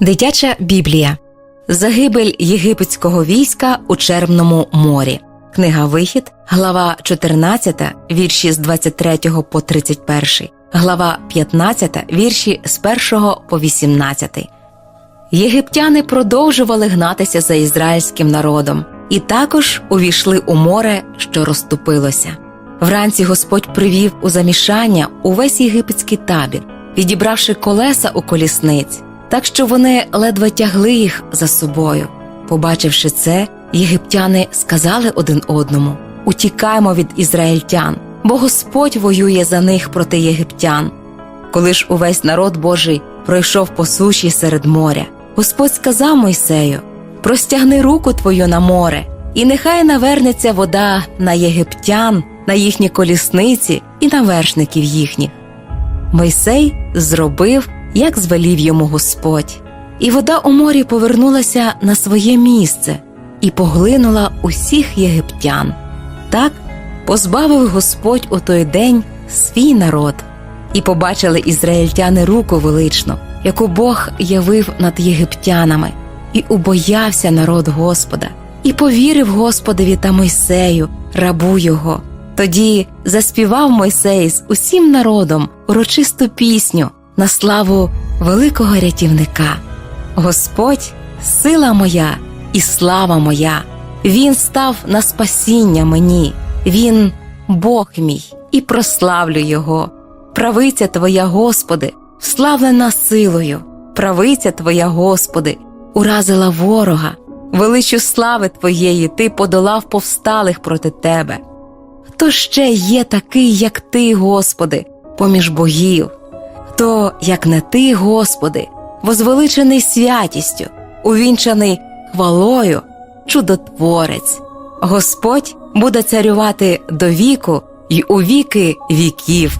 Дитяча Біблія Загибель єгипетського війська у Червному морі. Книга Вихід, глава 14, вірші з 23 по 31, глава 15, вірші з 1 по 18. Єгиптяни продовжували гнатися за ізраїльським народом і також увійшли у море, що розступилося. Вранці Господь привів у замішання увесь єгипетський табір, відібравши колеса у колісниць, так що вони ледве тягли їх за собою. Побачивши це, єгиптяни сказали один одному: Утікаймо від ізраїльтян, бо Господь воює за них проти єгиптян. Коли ж увесь народ Божий пройшов по суші серед моря, Господь сказав Мойсею: Простягни руку твою на море, і нехай навернеться вода на єгиптян, на їхні колісниці і на вершників їхніх. Мойсей зробив, як звелів йому Господь, і вода у морі повернулася на своє місце і поглинула усіх єгиптян. Так позбавив Господь у той день свій народ, і побачили ізраїльтяни руку величну, яку Бог явив над єгиптянами, і убоявся народ Господа, і повірив Господові та Мойсею, рабу його. Тоді заспівав Мойсей з усім народом урочисту пісню на славу великого рятівника. Господь, сила моя і слава моя, Він став на спасіння мені, Він Бог мій, і прославлю Його. Правиця Твоя, Господи, вславлена силою, правиця Твоя, Господи, уразила ворога, величу слави Твоєї Ти подолав повсталих проти Тебе. Хто ще є такий, як Ти, Господи, поміж богів? Хто, як не Ти, Господи, возвеличений святістю, увінчаний хвалою, чудотворець. Господь буде царювати до віку й у віки віків.